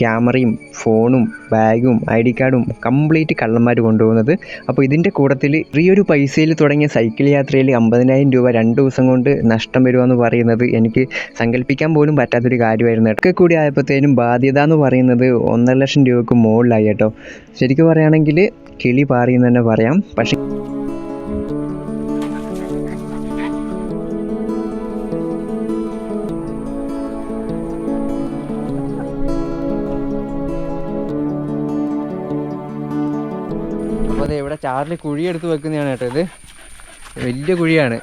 ക്യാമറയും ഫോണും ബാഗും ഐ ഡി കാർഡും കംപ്ലീറ്റ് കള്ളന്മാർ കൊണ്ടുപോകുന്നത്. അപ്പോൾ ഇതിന്റെ കൂട്ടത്തിൽ ചെറിയൊരു പൈസയിൽ തുടങ്ങിയ സൈക്കിൾ യാത്രയിൽ അമ്പതിനായിരം രൂപ രണ്ട് ദിവസം കൊണ്ട് നഷ്ടം വരുമെന്ന് പറയുന്നത് എനിക്ക് സങ്കല്പിക്കാൻ പോലും പറ്റാത്തൊരു കാര്യമായിരുന്നു ഇടയ്ക്ക് കൂടി ആയപ്പോഴത്തേനും ബാധ്യത എന്ന് പറയുന്നത് ഒന്നര ലക്ഷം രൂപക്ക് മുകളിലായി കേട്ടോ. ശരിക്കും പറയുകയാണെങ്കിൽ കിളി പാറിയെന്ന് തന്നെ പറയാം. പക്ഷേ ചാർലി കുഴിയെടുത്ത് വെക്കുന്നതാണ് കേട്ടോ ഇത്. വലിയ കുഴിയാണ്.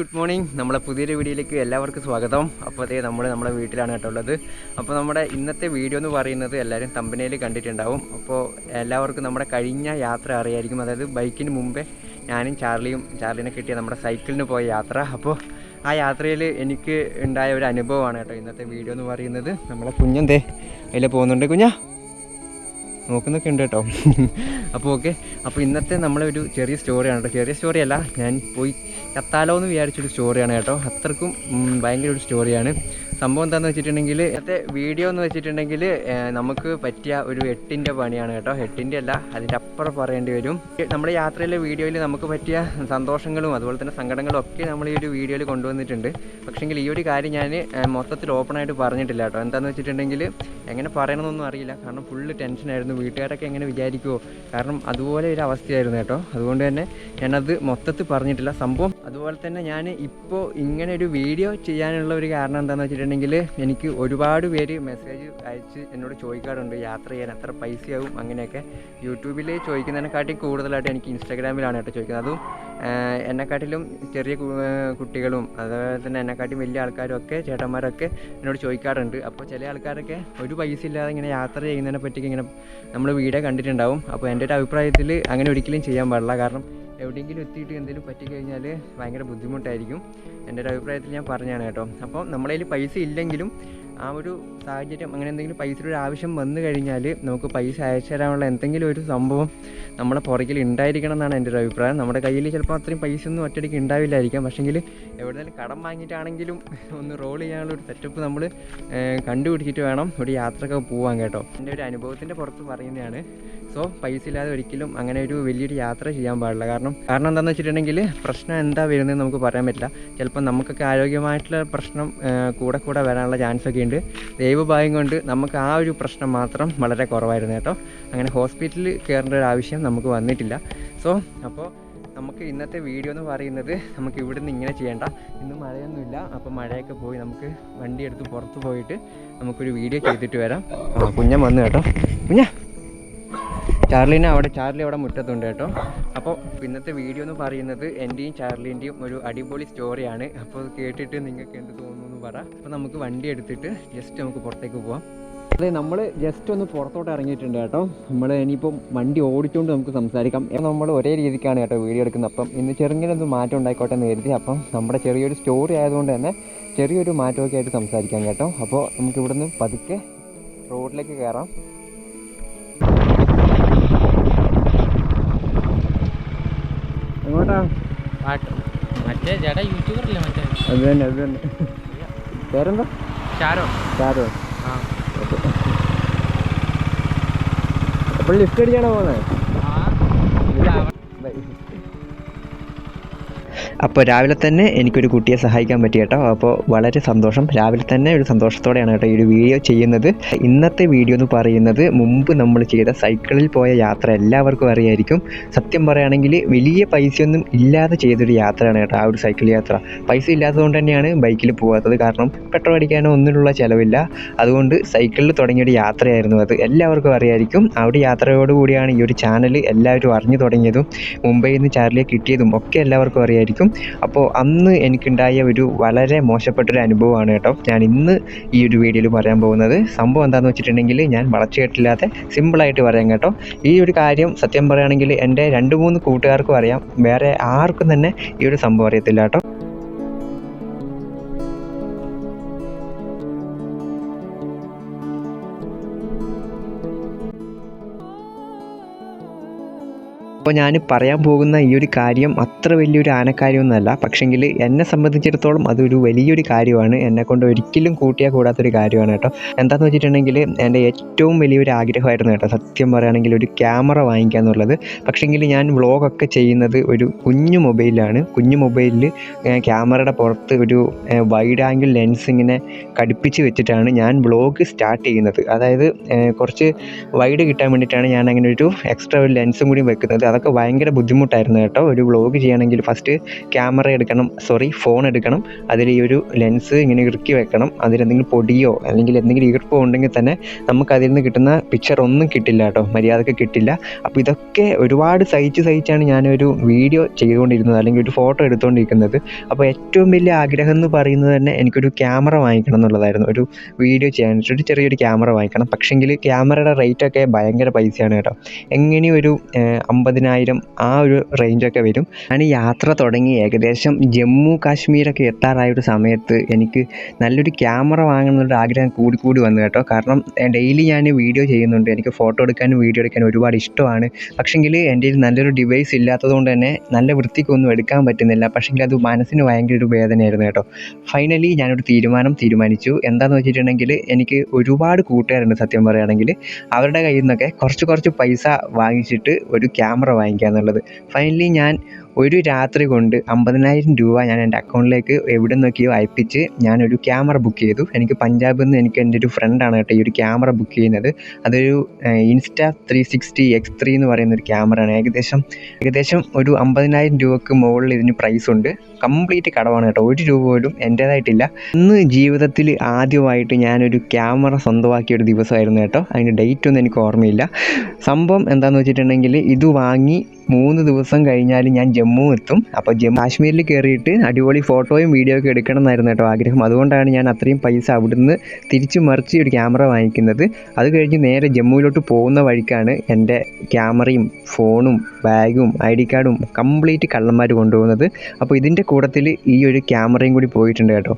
Good morning. നമ്മളെ പുതിയൊരു വീഡിയോയിലേക്ക് എല്ലാവർക്കും സ്വാഗതം. അപ്പോൾ അതേ നമ്മൾ നമ്മുടെ വീട്ടിലാണ് കേട്ടോ ഉള്ളത്. അപ്പോൾ നമ്മുടെ ഇന്നത്തെ വീഡിയോ എന്ന് പറയുന്നത് എല്ലാവരും തമ്പനയിൽ കണ്ടിട്ടുണ്ടാവും. അപ്പോൾ എല്ലാവർക്കും നമ്മുടെ കഴിഞ്ഞ യാത്ര അറിയായിരിക്കും. അതായത് ബൈക്കിന് മുമ്പേ ഞാനും ചാർലിയും ചാർലിനെ കിട്ടിയ നമ്മുടെ സൈക്കിളിന് പോയ യാത്ര. അപ്പോൾ ആ യാത്രയിൽ എനിക്ക് ഉണ്ടായ ഒരു അനുഭവമാണ് കേട്ടോ ഇന്നത്തെ വീഡിയോ എന്ന് പറയുന്നത്. നമ്മളെ കുഞ്ഞെന്തേ അതിൽ പോകുന്നുണ്ട്. കുഞ്ഞാ നോക്കുന്നൊക്കെ ഉണ്ട് കേട്ടോ. അപ്പോൾ ഓക്കെ അപ്പോൾ ഇന്നത്തെ നമ്മളെ ഒരു ചെറിയ സ്റ്റോറിയാണ് കേട്ടോ. ചെറിയ സ്റ്റോറിയല്ല ഞാൻ പോയി കത്താലോ എന്ന് വിചാരിച്ചൊരു സ്റ്റോറിയാണ് കേട്ടോ. അത്രക്കും ഭയങ്കര ഒരു സ്റ്റോറിയാണ് സംഭവം എന്താണെന്ന് വെച്ചിട്ടുണ്ടെങ്കിൽ ഇന്നത്തെ വീഡിയോ എന്ന് വെച്ചിട്ടുണ്ടെങ്കിൽ നമുക്ക് പറ്റിയ ഒരു എട്ടിന്റെ പണിയാണ് കേട്ടോ. എട്ടിന്റെ അല്ല അതിന്റെ അപ്പുറം പറയേണ്ടി വരും. നമ്മുടെ യാത്രയിലെ വീഡിയോയിൽ നമുക്ക് പറ്റിയ സന്തോഷങ്ങളും അതുപോലെ തന്നെ സങ്കടങ്ങളും ഒക്കെ നമ്മൾ ഈ ഒരു വീഡിയോയിൽ കൊണ്ടുവന്നിട്ടുണ്ട്. പക്ഷേങ്കിൽ ഈ ഒരു കാര്യം ഞാൻ മൊത്തത്തിൽ ഓപ്പണായിട്ട് പറഞ്ഞിട്ടില്ല കേട്ടോ. എന്താണെന്ന് വെച്ചിട്ടുണ്ടെങ്കിൽ എങ്ങനെ പറയണമെന്നൊന്നും അറിയില്ല. കാരണം ഫുള്ള് ടെൻഷനായിരുന്നു വീട്ടുകാരൊക്കെ എങ്ങനെ വിചാരിക്കുമോ കാരണം അതുപോലെ ഒരു അവസ്ഥയായിരുന്നു കേട്ടോ. അതുകൊണ്ട് തന്നെ ഞാനത് മൊത്തത്തിൽ പറഞ്ഞിട്ടില്ല. സംഭവം അതുപോലെ തന്നെ ഞാൻ ഇപ്പോൾ ഇങ്ങനെ ഒരു വീഡിയോ ചെയ്യാനുള്ള ഒരു കാരണം എന്താണെന്ന് വെച്ചിട്ടുണ്ടെങ്കിൽ എനിക്ക് ഒരുപാട് പേര് മെസ്സേജ് അയച്ച് എന്നോട് ചോദിക്കാറുണ്ട് യാത്ര ചെയ്യാൻ എത്ര പൈസയാവും? അങ്ങനെയൊക്കെ. യൂട്യൂബിൽ ചോദിക്കുന്നതിനെക്കാട്ടി കൂടുതലായിട്ട് എനിക്ക് ഇൻസ്റ്റാഗ്രാമിലാണ് കേട്ടോ ചോദിക്കുന്നത്. അതും എന്നെക്കാട്ടിലും ചെറിയ കുട്ടികളും അതുപോലെ തന്നെ എന്നെക്കാട്ടിലും വലിയ ആൾക്കാരും ഒക്കെ ചേട്ടന്മാരൊക്കെ എന്നോട് ചോദിക്കാറുണ്ട്. അപ്പോൾ ചില ആൾക്കാരൊക്കെ ഒരു പൈസ ഇല്ലാതെ ഇങ്ങനെ യാത്ര ചെയ്യുന്നതിനെ പറ്റി ഇങ്ങനെ നമ്മൾ വീഡിയോ കണ്ടിട്ടുണ്ടാവും. അപ്പോൾ എന്റെ ഒരു അഭിപ്രായത്തിൽ അങ്ങനെ ഒരിക്കലും ചെയ്യാൻ പാടില്ല. കാരണം എവിടെയെങ്കിലും എത്തിയിട്ട് എന്തെങ്കിലും പറ്റിക്കഴിഞ്ഞാൽ ഭയങ്കര ബുദ്ധിമുട്ടായിരിക്കും. എന്റെ ഒരു അഭിപ്രായത്തിൽ ഞാൻ പറഞ്ഞാണ് കേട്ടോ. അപ്പോൾ നമ്മളതിൽ പൈസ ഇല്ലെങ്കിലും ആ ഒരു സാഹചര്യം അങ്ങനെ എന്തെങ്കിലും പൈസയുടെ ഒരു ആവശ്യം വന്നു കഴിഞ്ഞാൽ നമുക്ക് പൈസ അയച്ചു തരാനുള്ള എന്തെങ്കിലും ഒരു സംഭവം നമ്മുടെ പുറകിൽ ഉണ്ടായിരിക്കണം എന്നാണ് എന്റെ ഒരു അഭിപ്രായം. നമ്മുടെ കയ്യിൽ ചിലപ്പോൾ അത്രയും പൈസ ഒന്നും ഒറ്റയടിക്ക് ഉണ്ടാവില്ലായിരിക്കാം. പക്ഷേങ്കിൽ എവിടെയെങ്കിലും കടം വാങ്ങിയിട്ടാണെങ്കിലും ഒന്ന് റോൾ ചെയ്യാനുള്ള ഒരു സെറ്റപ്പ് നമ്മൾ കണ്ടുപിടിച്ചിട്ട് വേണം ഒരു യാത്രയൊക്കെ പോവാൻ കേട്ടോ. എന്റെ ഒരു അനുഭവത്തിന്റെ പുറത്ത് പറയുന്നതാണ് സോ പൈസ ഇല്ലാതെ ഒരിക്കലും അങ്ങനെ ഒരു വലിയൊരു യാത്ര ചെയ്യാൻ പാടില്ല. കാരണം കാരണം എന്താണെന്ന് വെച്ചിട്ടുണ്ടെങ്കിൽ പ്രശ്നം എന്താ വരുന്നത് നമുക്ക് പറയാൻ പറ്റില്ല. ചിലപ്പോൾ നമുക്കൊക്കെ ആരോഗ്യമായിട്ടുള്ള പ്രശ്നം കൂടെ കൂടെ വരാനുള്ള ചാൻസ് ഒക്കെ ഉണ്ട്. ദൈവഭാഗ്യം കൊണ്ട് നമുക്ക് ആ ഒരു പ്രശ്നം മാത്രം വളരെ കുറവായിരുന്നു കേട്ടോ. അങ്ങനെ ഹോസ്പിറ്റലിൽ കയറേണ്ട ഒരു ആവശ്യം നമുക്ക് വന്നിട്ടില്ല. സോ അപ്പോൾ നമുക്ക് ഇന്നത്തെ വീഡിയോ എന്ന് പറയുന്നത് നമുക്ക് ഇവിടുന്ന് ഇങ്ങനെ ചെയ്യേണ്ട. ഇന്ന് മഴയൊന്നുമില്ല. അപ്പോൾ മഴയൊക്കെ പോയി നമുക്ക് വണ്ടി എടുത്ത് പുറത്ത് പോയിട്ട് നമുക്കൊരു വീഡിയോ ചെയ്തിട്ട് വരാം. ആ കുഞ്ഞൻ വന്നു കേട്ടോ. കുഞ്ഞ. ചാർലിനെ അവിടെ ചാർലി അവിടെ മുറ്റത്തുണ്ട് കേട്ടോ. അപ്പോൾ ഇന്നത്തെ വീഡിയോ എന്ന് പറയുന്നത് എന്റെയും ചാർലിന്റെയും ഒരു അടിപൊളി സ്റ്റോറിയാണ് അപ്പോൾ കേട്ടിട്ട് നിങ്ങൾക്ക് എന്ത് തോന്നുന്നു പറ. അപ്പോൾ നമുക്ക് വണ്ടി എടുത്തിട്ട് ജസ്റ്റ് നമുക്ക് പുറത്തേക്ക് പോവാം. അതെ നമ്മൾ ജസ്റ്റ് ഒന്ന് പുറത്തോട്ട് ഇറങ്ങിയിട്ടുണ്ട് കേട്ടോ. നമ്മൾ ഇനിയിപ്പം വണ്ടി ഓടിച്ചുകൊണ്ട് നമുക്ക് സംസാരിക്കാം. നമ്മൾ ഒരേ രീതിക്കാണ് കേട്ടോ വീഡിയോ എടുക്കുന്നത്. അപ്പം ഇന്ന് ചെറുങ്ങനൊന്ന് മാറ്റം ഉണ്ടായിക്കോട്ടെ എന്ന് കരുതി. അപ്പം നമ്മുടെ ചെറിയൊരു സ്റ്റോറി ആയതുകൊണ്ട് തന്നെ ചെറിയൊരു മാറ്റമൊക്കെ ആയിട്ട് സംസാരിക്കാം കേട്ടോ. അപ്പോൾ നമുക്ക് ഇവിടുന്ന് പതുക്കെ റോഡിലേക്ക് കയറാം. എങ്ങോട്ടാ? മറ്റേ ചേട്ടാ യൂട്യൂബറല്ലേ മറ്റേ? അത് തന്നെ അത് തന്നെ. പേരെന്താ? ഷാരോ ഷാരോ ആ. അപ്പോൾ ലിഫ്റ്റ് അടിക്കാണോ പോകുന്നത് അപ്പോൾ രാവിലെ തന്നെ എനിക്കൊരു കുട്ടിയെ സഹായിക്കാൻ പറ്റി കേട്ടോ. അപ്പോൾ വളരെ സന്തോഷം. രാവിലെ തന്നെ ഒരു സന്തോഷത്തോടെയാണ് കേട്ടോ ഈ ഒരു വീഡിയോ ചെയ്യുന്നത്. ഇന്നത്തെ വീഡിയോ എന്ന് പറയുന്നത് മുമ്പ് നമ്മൾ ചെയ്ത സൈക്കിളിൽ പോയ യാത്ര എല്ലാവർക്കും അറിയായിരിക്കും. സത്യം പറയുകയാണെങ്കിൽ വലിയ പൈസയൊന്നും ഇല്ലാതെ ചെയ്തൊരു യാത്രയാണ് കേട്ടോ ആ ഒരു സൈക്കിൾ യാത്ര. പൈസ ഇല്ലാത്തതുകൊണ്ട് തന്നെയാണ് ബൈക്കിൽ പോകാത്തത്. കാരണം പെട്രോൾ അടിക്കാനോ ഒന്നിനുള്ള ചിലവില്ല. അതുകൊണ്ട് സൈക്കിളിൽ തുടങ്ങിയൊരു യാത്രയായിരുന്നു അത്. എല്ലാവർക്കും അറിയായിരിക്കും. ആ ഒരു യാത്രയോടുകൂടിയാണ് ഈ ഒരു ചാനൽ എല്ലാവരും അറിഞ്ഞു തുടങ്ങിയതും മുംബൈയിൽ നിന്ന് ചാർലിയെ കിട്ടിയതും ഒക്കെ എല്ലാവർക്കും അറിയായിരിക്കും. അപ്പോൾ അന്ന് എനിക്കുണ്ടായ ഒരു വളരെ മോശപ്പെട്ടൊരു അനുഭവമാണ് കേട്ടോ. ഞാൻ ഇന്ന് ഈ ഒരു വീഡിയോയിൽ പറയാൻ പോകുന്നത്. സംഭവം എന്താണെന്ന് വെച്ചിട്ടുണ്ടെങ്കിൽ ഞാൻ വളച്ചുകെട്ടില്ലാതെ സിമ്പിളായിട്ട് പറയാം കേട്ടോ. ഈ ഒരു കാര്യം സത്യം പറയുകയാണെങ്കിൽ എന്റെ രണ്ട് മൂന്ന് കൂട്ടുകാർക്കും അറിയാം. വേറെ ആർക്കും തന്നെ ഈ ഒരു സംഭവം അറിയത്തില്ല കേട്ടോ. അപ്പോൾ ഞാൻ പറയാൻ പോകുന്ന ഈ ഒരു കാര്യം അത്ര വലിയൊരു ആനക്കാര്യമൊന്നുമല്ല. പക്ഷെങ്കിൽ എന്നെ സംബന്ധിച്ചിടത്തോളം അതൊരു വലിയൊരു കാര്യമാണ്. എന്നെ കൊണ്ട് ഒരിക്കലും കൂട്ടിയാൽ കൂടാത്തൊരു കാര്യമാണ് കേട്ടോ. എന്താണെന്ന് വെച്ചിട്ടുണ്ടെങ്കിൽ എന്റെ ഏറ്റവും വലിയൊരു ആഗ്രഹമായിരുന്നു കേട്ടോ. സത്യം പറയുകയാണെങ്കിൽ ഒരു ക്യാമറ വാങ്ങിക്കുക എന്നുള്ളത്. പക്ഷെങ്കിൽ ഞാൻ വ്ളോഗൊക്കെ ചെയ്യുന്നത് ഒരു കുഞ്ഞു മൊബൈലാണ് കുഞ്ഞു മൊബൈലിൽ ക്യാമറയുടെ പുറത്ത് ഒരു വൈഡ് ആംഗിൾ ലെൻസ് ഇങ്ങനെ ഘടിപ്പിച്ച് വെച്ചിട്ടാണ് ഞാൻ വ്ളോഗ് സ്റ്റാർട്ട് ചെയ്യുന്നത്. അതായത് കുറച്ച് വൈഡ് കിട്ടാൻ വേണ്ടിയിട്ടാണ് ഞാൻ അങ്ങനെ ഒരു എക്സ്ട്രാ ഒരു ലെൻസും കൂടി വെക്കുന്നത്. അതൊക്കെ ഭയങ്കര ബുദ്ധിമുട്ടായിരുന്നു കേട്ടോ. ഒരു വ്ളോഗ് ചെയ്യണമെങ്കിൽ ഫസ്റ്റ് ക്യാമറ എടുക്കണം സോറി ഫോൺ എടുക്കണം. അതിൽ ഈ ഒരു ലെൻസ് ഇങ്ങനെ ഇറുക്കി വെക്കണം. അതിലെന്തെങ്കിലും പൊടിയോ അല്ലെങ്കിൽ എന്തെങ്കിലും ഈർപ്പോ ഉണ്ടെങ്കിൽ തന്നെ നമുക്ക് അതിൽ നിന്ന് കിട്ടുന്ന പിക്ചർ ഒന്നും കിട്ടില്ല കേട്ടോ. മര്യാദയ്ക്ക് കിട്ടില്ല. അപ്പോൾ ഇതൊക്കെ ഒരുപാട് സഹിച്ച് സഹിച്ചാണ് ഞാനൊരു വീഡിയോ ചെയ്തുകൊണ്ടിരുന്നത് അല്ലെങ്കിൽ ഒരു ഫോട്ടോ എടുത്തുകൊണ്ടിരിക്കുന്നത്. അപ്പോൾ ഏറ്റവും വലിയ ആഗ്രഹം എന്ന് പറയുന്നത് തന്നെ എനിക്കൊരു ക്യാമറ വാങ്ങിക്കണം എന്നുള്ളതായിരുന്നു. ഒരു വീഡിയോ ചെയ്യാൻ ഒരു ചെറിയൊരു ക്യാമറ വാങ്ങിക്കണം. പക്ഷേങ്കിൽ ക്യാമറയുടെ റേറ്റൊക്കെ ഭയങ്കര പൈസയാണ് കേട്ടോ. എങ്ങനെയൊരു ഏഹ്, അമ്പതിനായിരം ആ ഒരു റേഞ്ചൊക്കെ വരും. ഞാൻ യാത്ര തുടങ്ങി ഏകദേശം ജമ്മു കാശ്മീരൊക്കെ എത്താറായ ഒരു സമയത്ത് എനിക്ക് നല്ലൊരു ക്യാമറ വാങ്ങണം എന്നുള്ള ആഗ്രഹം കൂടി കൂടി വന്നു കേട്ടോ. കാരണം ഡെയിലി ഞാൻ വീഡിയോ ചെയ്യുന്നുണ്ട്. എനിക്ക് ഫോട്ടോ എടുക്കാനും വീഡിയോ എടുക്കാനും ഒരുപാട് ഇഷ്ടമാണ്. പക്ഷെങ്കിൽ എന്റെ നല്ലൊരു ഡിവൈസ് ഇല്ലാത്തതുകൊണ്ട് തന്നെ നല്ല വൃത്തിക്കൊന്നും എടുക്കാൻ പറ്റുന്നില്ല. പക്ഷെങ്കിൽ അത് മനസ്സിന് ഭയങ്കര ഒരു വേദനയായിരുന്നു കേട്ടോ. ഫൈനലി ഞാനൊരു തീരുമാനം തീരുമാനിച്ചു. എന്താണെന്ന് വെച്ചിട്ടുണ്ടെങ്കിൽ എനിക്ക് ഒരുപാട് കൂട്ടുകാരുണ്ട് സത്യം പറയുകയാണെങ്കിൽ അവരുടെ കയ്യിൽ നിന്നൊക്കെ കുറച്ച് കുറച്ച് പൈസ വാങ്ങിച്ചിട്ട് ഒരു ക്യാമറ വാങ്ങിക്കുക എന്നുള്ളത് ഫൈനലി ഞാൻ ഒരു രാത്രി കൊണ്ട് അമ്പതിനായിരം രൂപ ഞാൻ എന്റെ അക്കൗണ്ടിലേക്ക് എവിടെ നിന്നൊക്കെയോ അയപ്പിച്ച് ഞാനൊരു ക്യാമറ ബുക്ക് ചെയ്തു. എനിക്ക് പഞ്ചാബിൽ നിന്ന് എനിക്ക് എന്റെ ഒരു ഫ്രണ്ടാണ് കേട്ടോ ഈ ഒരു ക്യാമറ ബുക്ക് ചെയ്യുന്നത്. അതൊരു Insta three sixty X three എന്ന് പറയുന്ന ഒരു ക്യാമറയാണ് ഏകദേശം ഏകദേശം ഒരു അമ്പതിനായിരം രൂപക്ക് മുകളിൽ ഇതിന് പ്രൈസ് ഉണ്ട്. കംപ്ലീറ്റ് കടവാണ് കേട്ടോ. ഒരു രൂപ പോലും എന്റേതായിട്ടില്ല. ഇന്ന് ജീവിതത്തിൽ ആദ്യമായിട്ട് ഞാനൊരു ക്യാമറ സ്വന്തമാക്കിയ ഒരു ദിവസമായിരുന്നു കേട്ടോ. അതിന്റെ ഡേറ്റ് ഒന്നും എനിക്ക് ഓർമ്മയില്ല. സംഭവം എന്താണെന്ന് വെച്ചിട്ടുണ്ടെങ്കിൽ ഇത് വാങ്ങി മൂന്ന് ദിവസം കഴിഞ്ഞാൽ ഞാൻ ജമ്മു എത്തും. അപ്പോൾ ജമ്മു കാശ്മീരിൽ കയറിയിട്ട് അടിപൊളി ഫോട്ടോയും വീഡിയോ ഒക്കെ എടുക്കണം എന്നായിരുന്നു കേട്ടോ ആഗ്രഹം. അതുകൊണ്ടാണ് ഞാൻ അത്രയും പൈസ അവിടുന്ന് തിരിച്ച് മറിച്ച് ഒരു ക്യാമറ വാങ്ങിക്കുന്നത്. അത് കഴിഞ്ഞ് നേരെ ജമ്മുവിലോട്ട് പോകുന്ന വഴിക്കാണ് എന്റെ ക്യാമറയും ഫോണും ബാഗും ഐ ഡി കാർഡും കംപ്ലീറ്റ് കള്ളന്മാർ കൊണ്ടുപോകുന്നത്. അപ്പോൾ ഇതിന്റെ കൂട്ടത്തിൽ ഈ ഒരു ക്യാമറയും കൂടി പോയിട്ടുണ്ട് കേട്ടോ.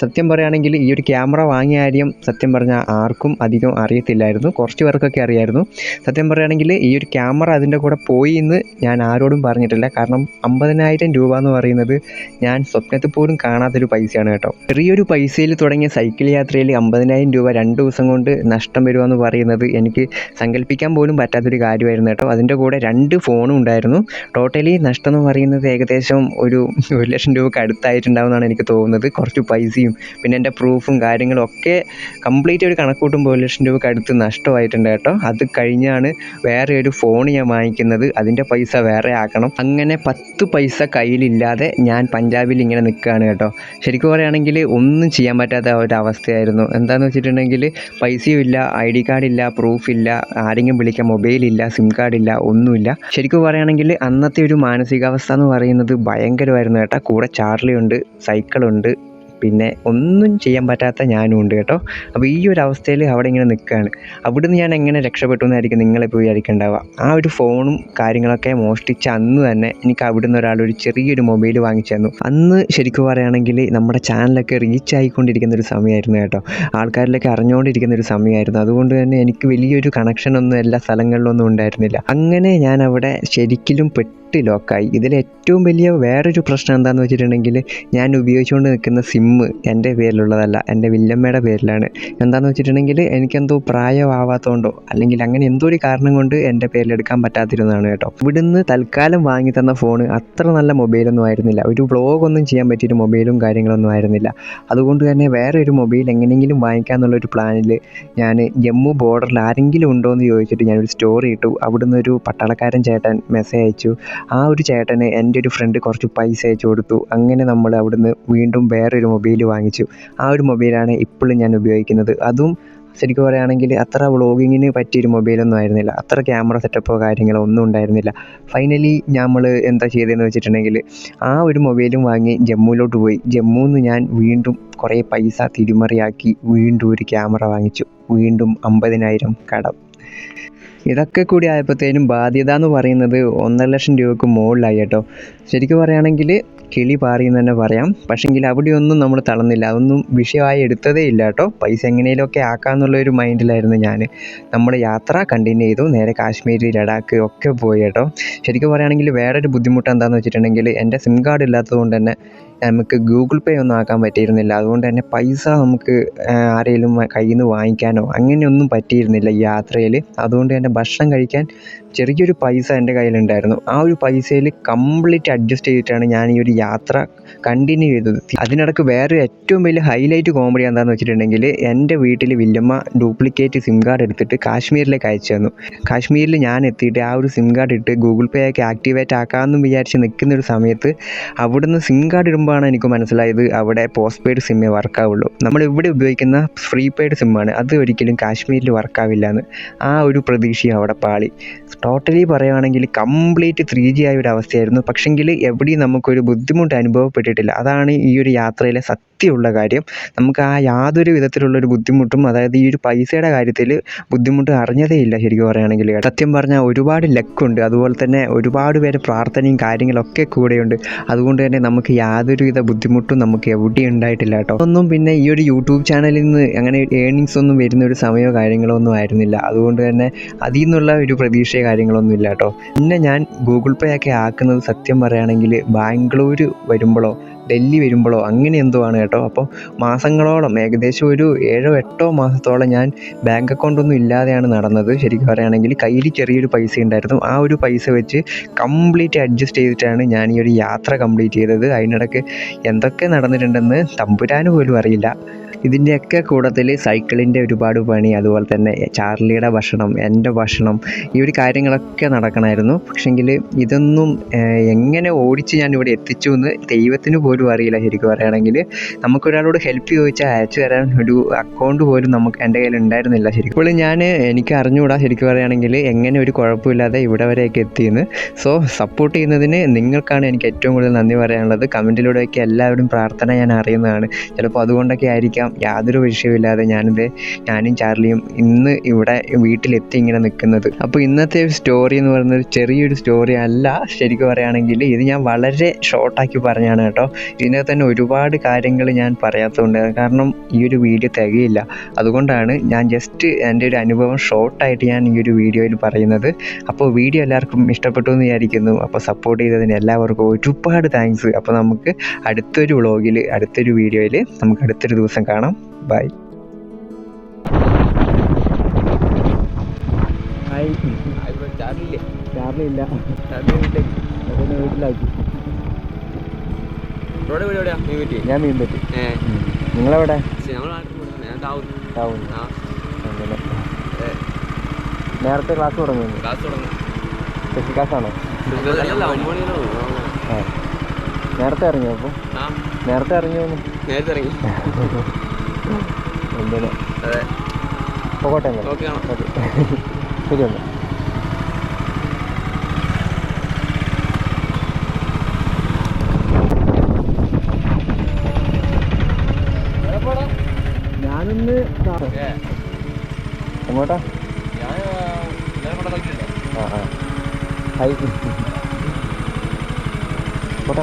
സത്യം പറയുകയാണെങ്കിൽ ഈ ഒരു ക്യാമറ വാങ്ങിയ കാര്യം സത്യം പറഞ്ഞാൽ ആർക്കും അധികം അറിയത്തില്ലായിരുന്നു. കുറച്ച് പേർക്കൊക്കെ അറിയായിരുന്നു. സത്യം പറയുകയാണെങ്കിൽ ഈ ഒരു ക്യാമറ അതിന്റെ കൂടെ പോയി എന്ന് ഞാൻ ആരോടും പറഞ്ഞിട്ടില്ല. കാരണം അമ്പതിനായിരം രൂപ എന്ന് പറയുന്നത് ഞാൻ സ്വപ്നത്തിൽ പോലും കാണാത്തൊരു പൈസയാണ് കേട്ടോ. ചെറിയൊരു പൈസയിൽ തുടങ്ങിയ സൈക്കിൾ യാത്രയിൽ അമ്പതിനായിരം രൂപ രണ്ട് ദിവസം കൊണ്ട് നഷ്ടം വരുമെന്ന് പറയുന്നത് എനിക്ക് സങ്കല്പിക്കാൻ പോലും പറ്റാത്തൊരു കാര്യമായിരുന്നു കേട്ടോ. അതിന്റെ കൂടെ രണ്ട് ഫോണും ഉണ്ടായിരുന്നു. ടോട്ടലി നഷ്ടം എന്ന് പറയുന്നത് ഏകദേശം ഒരു ഒരു ലക്ഷം രൂപക്ക് അടുത്തായിട്ടുണ്ടാവുമെന്നാണ് എനിക്ക് തോന്നുന്നത്. കുറച്ച് പൈസയും പിന്നെ എന്റെ പ്രൂഫും കാര്യങ്ങളും ഒക്കെ കംപ്ലീറ്റ് ഒരു കണക്ക് കൂട്ടുമ്പോൾ ഒരു ലക്ഷം രൂപക്ക് അടുത്ത് നഷ്ടമായിട്ടുണ്ട് കേട്ടോ. അത് കഴിഞ്ഞാണ് വേറെ ഒരു ഫോൺ ഞാൻ വാങ്ങിക്കുന്നത്. അതിന്റെ പൈസ വേറെ ആക്കണം. അങ്ങനെ പത്ത് പൈസ കയ്യിലില്ലാതെ ഞാൻ പഞ്ചാബിൽ ഇങ്ങനെ നിൽക്കുകയാണ് കേട്ടോ. ശരിക്കും പറയുകയാണെങ്കിൽ ഒന്നും ചെയ്യാൻ പറ്റാത്ത ഒരു അവസ്ഥയായിരുന്നു. എന്താണെന്ന് വെച്ചിട്ടുണ്ടെങ്കിൽ പൈസയും ഇല്ല ഐ ഡി കാർഡില്ല പ്രൂഫില്ല ആരെങ്കിലും വിളിക്കാൻ മൊബൈലില്ല സിം കാർഡില്ല ഒന്നുമില്ല. ശരിക്കും പറയുകയാണെങ്കിൽ അന്നത്തെ ഒരു മാനസികാവസ്ഥ എന്ന് പറയുന്നത് ഭയങ്കരമായിരുന്നു കേട്ടോ. കൂടെ ചാർലിയുണ്ട് സൈക്കിളുണ്ട് പിന്നെ ഒന്നും ചെയ്യാൻ പറ്റാത്ത ഞാനും ഉണ്ട് കേട്ടോ. അപ്പോൾ ഈ ഒരു അവസ്ഥയിൽ അവിടെ ഇങ്ങനെ നിൽക്കുകയാണ്. അവിടുന്ന് ഞാൻ എങ്ങനെ രക്ഷപ്പെട്ടു എന്നായിരിക്കും നിങ്ങളിപ്പോൾ വിചാരിക്കേണ്ടാവുക. ആ ഒരു ഫോണും കാര്യങ്ങളൊക്കെ മോഷ്ടിച്ച അന്ന് തന്നെ എനിക്ക് അവിടുന്ന് ഒരാൾ ഒരു ചെറിയൊരു മൊബൈൽ വാങ്ങിച്ചു തന്നു. അന്ന് ശരിക്കും പറയുകയാണെങ്കിൽ നമ്മുടെ ചാനലൊക്കെ റീച്ച് ആയിക്കൊണ്ടിരിക്കുന്ന ഒരു സമയമായിരുന്നു കേട്ടോ. ആൾക്കാരിലൊക്കെ അറിഞ്ഞുകൊണ്ടിരിക്കുന്ന ഒരു സമയമായിരുന്നു. അതുകൊണ്ട് തന്നെ എനിക്ക് വലിയൊരു കണക്ഷനൊന്നും എല്ലാ സ്ഥലങ്ങളിലൊന്നും ഉണ്ടായിരുന്നില്ല. അങ്ങനെ ഞാൻ അവിടെ ശരിക്കും പെട്ട് ലോക്കായി. ഇതിൽ ഏറ്റവും വലിയ വേറൊരു പ്രശ്നം എന്താണെന്ന് വെച്ചിട്ടുണ്ടെങ്കിൽ ഞാൻ ഉപയോഗിച്ചുകൊണ്ട് നിൽക്കുന്ന സിമ്മ് എന്റെ പേരിലുള്ളതല്ല എന്റെ വില്ലമ്മയുടെ പേരിലാണ്. എന്താണെന്ന് വെച്ചിട്ടുണ്ടെങ്കിൽ എനിക്കെന്തോ പ്രായമാവാത്തതുകൊണ്ടോ അല്ലെങ്കിൽ അങ്ങനെ എന്തോ ഒരു കാരണം കൊണ്ട് എന്റെ പേരിലെടുക്കാൻ പറ്റാതിരുന്നതാണ് കേട്ടോ. ഇവിടുന്ന് തൽക്കാലം വാങ്ങി തന്ന ഫോൺ അത്ര നല്ല മൊബൈലൊന്നും ആയിരുന്നില്ല. ഒരു വ്ളോഗൊന്നും ചെയ്യാൻ പറ്റിയൊരു മൊബൈലും കാര്യങ്ങളൊന്നും ആയിരുന്നില്ല. അതുകൊണ്ട് തന്നെ വേറെ ഒരു മൊബൈൽ എങ്ങനെയെങ്കിലും വാങ്ങിക്കാമെന്നുള്ളൊരു പ്ലാനിൽ ഞാൻ ജമ്മു ബോർഡറിൽ ആരെങ്കിലും ഉണ്ടോ എന്ന് ചോദിച്ചിട്ട് ഞാനൊരു സ്റ്റോറി ഇട്ടു. അവിടുന്ന് ഒരു പട്ടാളക്കാരൻ ചേട്ടൻ മെസ്സേജ് അയച്ചു. ആ ഒരു ചേട്ടന് എന്റെ ഒരു ഫ്രണ്ട് കുറച്ച് പൈസ അയച്ചു കൊടുത്തു. അങ്ങനെ നമ്മൾ അവിടുന്ന് വീണ്ടും വേറൊരു മൊബൈൽ വാങ്ങിച്ചു. ആ ഒരു മൊബൈലാണ് ഇപ്പോഴും ഞാൻ ഉപയോഗിക്കുന്നത്. അതും ശരിക്കും പറയുകയാണെങ്കിൽ അത്ര വ്ളോഗിങ്ങിന് പറ്റിയൊരു മൊബൈലൊന്നും ആയിരുന്നില്ല. അത്ര ക്യാമറ സെറ്റപ്പോ കാര്യങ്ങളോ ഒന്നും ഉണ്ടായിരുന്നില്ല. ഫൈനലി നമ്മൾ എന്താ ചെയ്തതെന്ന് വെച്ചിട്ടുണ്ടെങ്കിൽ ആ ഒരു മൊബൈലും വാങ്ങി ജമ്മുവിലോട്ട് പോയി. ജമ്മുന്ന് ഞാൻ വീണ്ടും കുറേ പൈസ തിരിമറിയാക്കി വീണ്ടും ഒരു ക്യാമറ വാങ്ങിച്ചു. വീണ്ടും അമ്പതിനായിരം കടം. ഇതൊക്കെ കൂടി ആയപ്പോഴത്തേനും ബാധ്യത എന്ന് പറയുന്നത് ഒന്നര ലക്ഷം രൂപയ്ക്ക് മുകളിലായി കേട്ടോ. ശരിക്കും പറയുകയാണെങ്കിൽ കിളി പാറി എന്ന് തന്നെ പറയാം. പക്ഷെങ്കിൽ അവിടെയൊന്നും നമ്മൾ തളർന്നില്ല. അതൊന്നും വിഷയമായി എടുത്തതേ ഇല്ല കേട്ടോ. പൈസ എങ്ങനെയൊക്കെ ആക്കാന്നുള്ള ഒരു മൈൻഡിലായിരുന്നു ഞാൻ നമ്മൾ യാത്ര കണ്ടിന്യൂ ചെയ്തു. നേരെ കാശ്മീർ ലഡാക്ക് ഒക്കെ പോയി കേട്ടോ. ശരിക്കും പറയുകയാണെങ്കിൽ വേറൊരു ബുദ്ധിമുട്ട് എന്താണെന്ന് വെച്ചിട്ടുണ്ടെങ്കിൽ എന്റെ സിം കാർഡ് ഇല്ലാത്തതുകൊണ്ട് തന്നെ നമുക്ക് ഗൂഗിൾ പേ ഒന്നും ആക്കാൻ പറ്റിയിരുന്നില്ല. അതുകൊണ്ട് തന്നെ പൈസ നമുക്ക് ആരെങ്കിലും കയ്യിൽ നിന്ന് വാങ്ങിക്കാനോ അങ്ങനെയൊന്നും പറ്റിയിരുന്നില്ല ഈ യാത്രയിൽ അതുകൊണ്ട് തന്നെ ഭക്ഷണം കഴിക്കാൻ ചെറിയൊരു പൈസ എന്റെ കയ്യിലുണ്ടായിരുന്നു. ആ ഒരു പൈസയിൽ കംപ്ലീറ്റ് അഡ്ജസ്റ്റ് ചെയ്തിട്ടാണ് ഞാൻ ഈ ഒരു യാത്ര കണ്ടിന്യൂ ചെയ്തത്. അതിനിടക്ക് വേറെ ഏറ്റവും വലിയ ഹൈലൈറ്റ് കോമഡി എന്താണെന്ന് വെച്ചിട്ടുണ്ടെങ്കിൽ എന്റെ വീട്ടിൽ വില്ലമ്മ ഡ്യൂപ്ലിക്കേറ്റ് സിം കാർഡ് എടുത്തിട്ട് കാശ്മീരിലേക്ക് അയച്ചു തന്നു. കാശ്മീരിൽ ഞാൻ എത്തിയിട്ട് ആ ഒരു സിം കാർഡ് ഇട്ട് ഗൂഗിൾ പേ ഒക്കെ ആക്ടിവേറ്റ് ആക്കാമെന്നും വിചാരിച്ച് നിൽക്കുന്ന ഒരു സമയത്ത് അവിടുന്ന് സിം കാർഡ് ഇടുമ്പോഴാണ് എനിക്ക് മനസ്സിലായത്. അവിടെ പോസ്റ്റ് പെയ്ഡ് സിമ്മേ വർക്കാവുള്ളൂ നമ്മൾ ഇവിടെ ഉപയോഗിക്കുന്ന ഫ്രീ പെയ്ഡ് സിമ്മാണ് അത് ഒരിക്കലും കാശ്മീരിൽ വർക്കാവില്ല എന്ന് ആ ഒരു പ്രതീക്ഷയും അവിടെ പാളി. ടോട്ടലി പറയുകയാണെങ്കിൽ കംപ്ലീറ്റ് ത്രീ ജി ആയ ഒരു അവസ്ഥയായിരുന്നു. പക്ഷെങ്കിൽ എവിടെയും നമുക്കൊരു ബുദ്ധിമുട്ട് അനുഭവപ്പെട്ടിട്ടില്ല. അതാണ് ഈ ഒരു യാത്രയിലെ സത്യമുള്ള കാര്യം. നമുക്ക് ആ യാതൊരു വിധത്തിലുള്ള ഒരു ബുദ്ധിമുട്ടും അതായത് ഈ ഒരു പൈസയുടെ കാര്യത്തിൽ ബുദ്ധിമുട്ട് അറിഞ്ഞതേ ഇല്ല ശരിക്കും പറയുകയാണെങ്കിൽ. സത്യം പറഞ്ഞാൽ ഒരുപാട് ലക്കുണ്ട്. അതുപോലെ തന്നെ ഒരുപാട് പേര് പ്രാർത്ഥനയും കാര്യങ്ങളൊക്കെ കൂടെയുണ്ട്. അതുകൊണ്ട് തന്നെ നമുക്ക് യാതൊരുവിധ ബുദ്ധിമുട്ടും നമുക്ക് എവിടെയും ഉണ്ടായിട്ടില്ല കേട്ടോ. ഒന്നും പിന്നെ ഈ ഒരു യൂട്യൂബ് ചാനലിൽ നിന്ന് അങ്ങനെ ഏണിങ്സ് ഒന്നും വരുന്ന ഒരു സമയമോ കാര്യങ്ങളോ ഒന്നും ആയിരുന്നില്ല. അതുകൊണ്ട് തന്നെ അതിൽ നിന്നുള്ള ഒരു പ്രതീക്ഷയോ കാര്യങ്ങളൊന്നും ഇല്ല കേട്ടോ. പിന്നെ ഞാൻ ഗൂഗിൾ പേ ഒക്കെ ആക്കുന്നത് സത്യം പറയുകയാണെങ്കിൽ ബാംഗ്ലൂർ വരുമ്പോഴോ ഡൽഹി വരുമ്പോഴോ അങ്ങനെ എന്തോ ആണ് കേട്ടോ. അപ്പോൾ മാസങ്ങളോളം ഏകദേശം ഒരു ഏഴോ എട്ടോ മാസത്തോളം ഞാൻ ബാങ്ക് അക്കൗണ്ടൊന്നും ഇല്ലാതെയാണ് നടന്നത്. ശരിക്കും പറയുകയാണെങ്കിൽ കയ്യിൽ ചെറിയൊരു പൈസ ഉണ്ടായിരുന്നു. ആ ഒരു പൈസ വെച്ച് കംപ്ലീറ്റ് അഡ്ജസ്റ്റ് ചെയ്തിട്ടാണ് ഞാൻ ഈ ഒരു യാത്ര കംപ്ലീറ്റ് ചെയ്തത്. അതിനിടയ്ക്ക് എന്തൊക്കെ നടന്നിട്ടുണ്ടെന്ന് തമ്പുരാന് പോലും അറിയില്ല. ഇതിന്റെയൊക്കെ കൂട്ടത്തിൽ സൈക്കിളിന്റെ ഒരുപാട് പണി അതുപോലെ തന്നെ ചാർലിയുടെ ഭക്ഷണം എന്റെ ഭക്ഷണം ഈ ഒരു കാര്യങ്ങളൊക്കെ നടക്കണമായിരുന്നു. പക്ഷെങ്കിൽ ഇതൊന്നും എങ്ങനെ ഓടിച്ച് ഞാൻ ഇവിടെ എത്തിച്ചു എന്ന് ദൈവത്തിന് പോലും അറിയില്ല. ശരിക്കും പറയുകയാണെങ്കിൽ നമുക്കൊരാളോട് ഹെൽപ്പ് ചോദിച്ചാൽ അയച്ചു തരാൻ ഒരു അക്കൗണ്ട് പോലും നമുക്ക് എന്റെ കയ്യിൽ ഉണ്ടായിരുന്നില്ല ശരിക്കും. ഇപ്പോൾ ഞാൻ എനിക്ക് അറിഞ്ഞുകൂടാ ശരിക്കും പറയുകയാണെങ്കിൽ എങ്ങനെ ഒരു കുഴപ്പമില്ലാതെ ഇവിടെ വരെയൊക്കെ എത്തിയെന്ന്. സോ സപ്പോർട്ട് ചെയ്യുന്നതിന് നിങ്ങൾക്കാണ് എനിക്ക് ഏറ്റവും കൂടുതൽ നന്ദി പറയാനുള്ളത്. കമന്റിലൂടെയൊക്കെ എല്ലാവരും പ്രാർത്ഥന ഞാൻ അറിയുന്നതാണ്. ചിലപ്പോൾ അതുകൊണ്ടൊക്കെ ആയിരിക്കാം. യാതൊരു വിഷയമില്ലാതെ ഞാനിത് ഞാനും ചാർലിയും ഇന്ന് ഇവിടെ വീട്ടിലെത്തി ഇങ്ങനെ നിൽക്കുന്നത്. അപ്പോൾ ഇന്നത്തെ സ്റ്റോറി എന്ന് പറയുന്നത് ചെറിയൊരു സ്റ്റോറി അല്ല. ശരിക്കും പറയുകയാണെങ്കിൽ ഇത് ഞാൻ വളരെ ഷോർട്ടാക്കി പറഞ്ഞാണ് കേട്ടോ. ഇതിനകത്ത് തന്നെ ഒരുപാട് കാര്യങ്ങൾ ഞാൻ പറയാത്തതുകൊണ്ട് കാരണം ഈ ഒരു വീഡിയോ തികയില്ല. അതുകൊണ്ടാണ് ഞാൻ ജസ്റ്റ് എന്റെ ഒരു അനുഭവം ഷോർട്ടായിട്ട് ഞാൻ ഈ ഒരു വീഡിയോയിൽ പറയുന്നത്. അപ്പോൾ വീഡിയോ എല്ലാവർക്കും ഇഷ്ടപ്പെട്ടു എന്ന് വിചാരിക്കുന്നു. അപ്പോൾ സപ്പോർട്ട് ചെയ്തതിന് എല്ലാവർക്കും ഒരുപാട് താങ്ക്സ് അപ്പോൾ നമുക്ക് അടുത്തൊരു വ്ളോഗിൽ അടുത്തൊരു വീഡിയോയിൽ നമുക്ക് അടുത്തൊരു ദിവസം കാണാം. ബൈ ചാർലില്ലേ. വീട്ടിലേക്ക്. നീ വീട്ടിൽ ഞാൻ മീൻ പറ്റി. നിങ്ങളെവിടെ? നേരത്തെ ക്ലാസ് തുടങ്ങുന്നു ക്ലാസ് തുടങ്ങും. സ്പെഷ്യൽ ക്ലാസ്സാണോ? നേരത്തെ ഇറങ്ങിയോ അപ്പോൾ ആ. നേരത്തെ ഇറങ്ങിയോന്ന്? നേരത്തെ ഇറങ്ങി. പോകട്ടെ ശരി ഒന്ന് ഞാനൊന്ന് എങ്ങോട്ടാ? ആ ആ ഹൈ പോട്ടെ